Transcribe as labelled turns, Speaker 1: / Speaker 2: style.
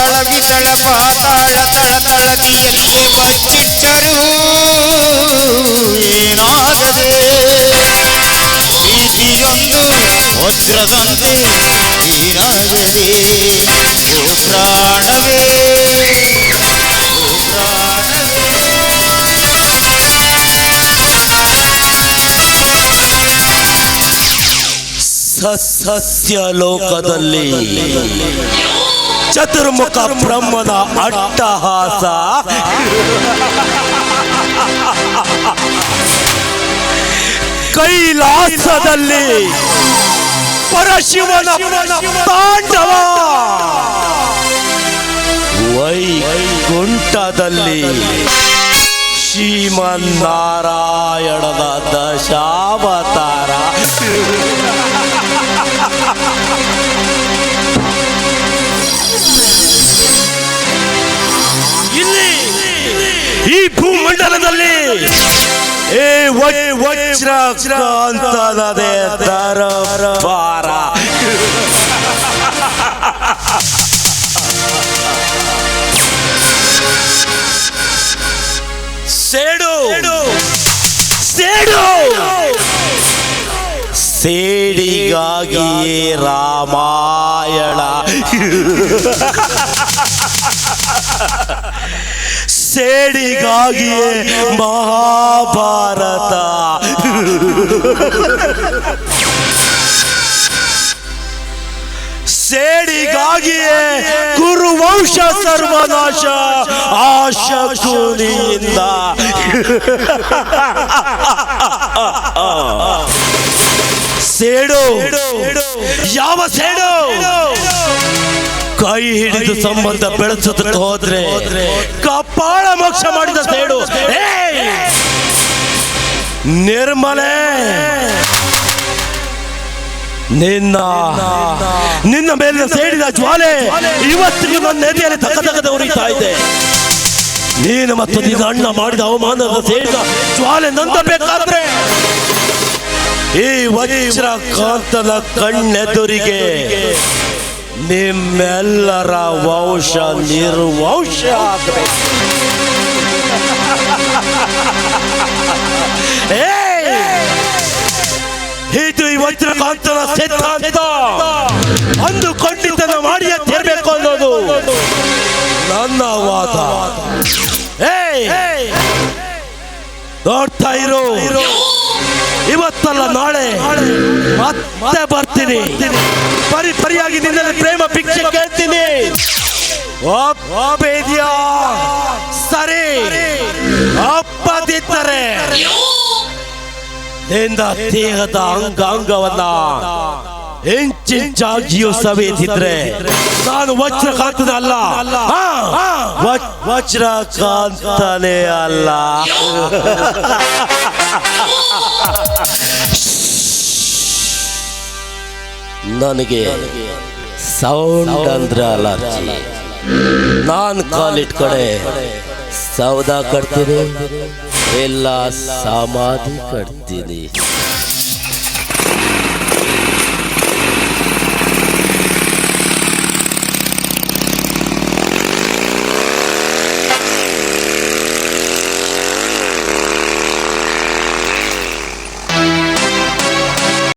Speaker 1: ಪಾತಾಳ ಬಿತಳ ಪಾತಾಳ ತಳ ತಳದಿಯಕ್ಕೆ ಬಚ್ಚಿಟ್ಟರು ಏನಾಗದೆ ಪ್ರೀತಿಯೊಂದು ವಜ್ರದಂತೆ ಏನಾಗದೆ ಓ ಪ್ರಾಣವೇ ಓ ಪ್ರಾಣವೇ
Speaker 2: ಸತ್ಯ ಲೋಕದಲ್ಲಿ ಚತುರ್ಮುಖ ಬ್ರಹ್ಮದ ಅಟ್ಟಹಾಸ. ಕೈಲಾಸದಲ್ಲಿ ಪರಶಿವನ ತಾಂಡವ. ವೈಕುಂಠದಲ್ಲಿ ಶ್ರೀಮನ್ನಾರಾಯಣದ ದಶಾವತಾರ. ಏ ವಜ್ರ ಕಾಂತನದೇ ದರಬಾರ ಸೇಡು. ಸೇಡು. ಸೇಡಿಗಾಗಿಯೇ ರಾಮಾಯಣ. ಸೇಡಿಗಾಗಿಯೇ ಮಹಾಭಾರತ. ಸೇಡಿಗಾಗಿಯೇ ಕುರುವಂಶ ಸರ್ವನಾಶ ಆಶಕುನಿಯಿಂದ. ಸೇಡು. ಯಾವ ಸೇಡು. ಕೈ ಹಿಡಿದು ಸಂಬಂಧ ಬೆಳೆಸೋದಕ್ಕೆ ಹೋದ್ರೆ ಕಪಾಳ ಮೋಕ್ಷ ಮಾಡಿದ ಸೇಡು! ನಿರ್ಮಲೆ! ನಿನ್ನ ನಿನ್ನ ಮೇಲಿನ ಸೇಡಿದ ಜ್ವಾಲೆ ಇವತ್ತಿಗೂ ನನ್ನ ಎದೆಯಲ್ಲಿ ತಕ್ಕ ತಗದ ಉರಿತಾ ಇದೆ. ನೀನು ಮತ್ತು ನಿನ್ನ ಅಣ್ಣ ಮಾಡಿದ ಅವಮಾನದ ಸೇಡಿದ ಜ್ವಾಲೆ ನಂದಬೇಕಾದ್ರೆ ಈ ವಜ್ರ ಕಾಂತನ ಕಣ್ಣೆದುರಿಗೆ ನಿಮ್ಮೆಲ್ಲರ ವಂಶ ನಿರ್ವಂಶ ಆಗಬೇಕು! ಇದು ಈ ವಜ್ರಕಾಂತನ ಸಿದ್ಧಾಂತ. ಅಂದು ಖಂಡಿತನ ಮಾಡಿಯೇ ತೀರ್ಬೇಕು ಅನ್ನೋದು ನನ್ನ ವಾದ! ನೋಡ್ತಾ ಇರು. ಇವತ್ತಲ್ಲ ನಾಳೆ ಮತ್ತೆ ಬರ್ತೀನಿ. ಪರಿ ಪರಿಯಾಗಿ ನಿನ್ನಲ್ಲಿ ಪ್ರೇಮ ಭಿಕ್ಷೆ ಕೇಳ್ತೀನಿ. ಸರಿ ಅಪ್ಪದಿದ್ದರೆ ದೇಹದ ಅಂಗಾಂಗವನ್ನ ಇಂಚಿಂಚಾಗಿಯೂ ಸವೆದಿದ್ರೆ ನಾನು ವಜ್ರ ವಜ್ರಕಾಂತನ ಅಲ್ಲ. ವಜ್ರ ವಜ್ರಕಾಂತನೇ ಅಲ್ಲ. ನನಗೆ ಸೌಂಡ್ ಅಂದ್ರೆ ಅಲರ್ಜಿ ನಾನು ಕಾಲಿಟ್ ಕಡೆ ಸೌದ ಕಟ್ತೀನಿ. ಎಲ್ಲ ಸಮಾಧಿ ಕಟ್ತೀನಿ.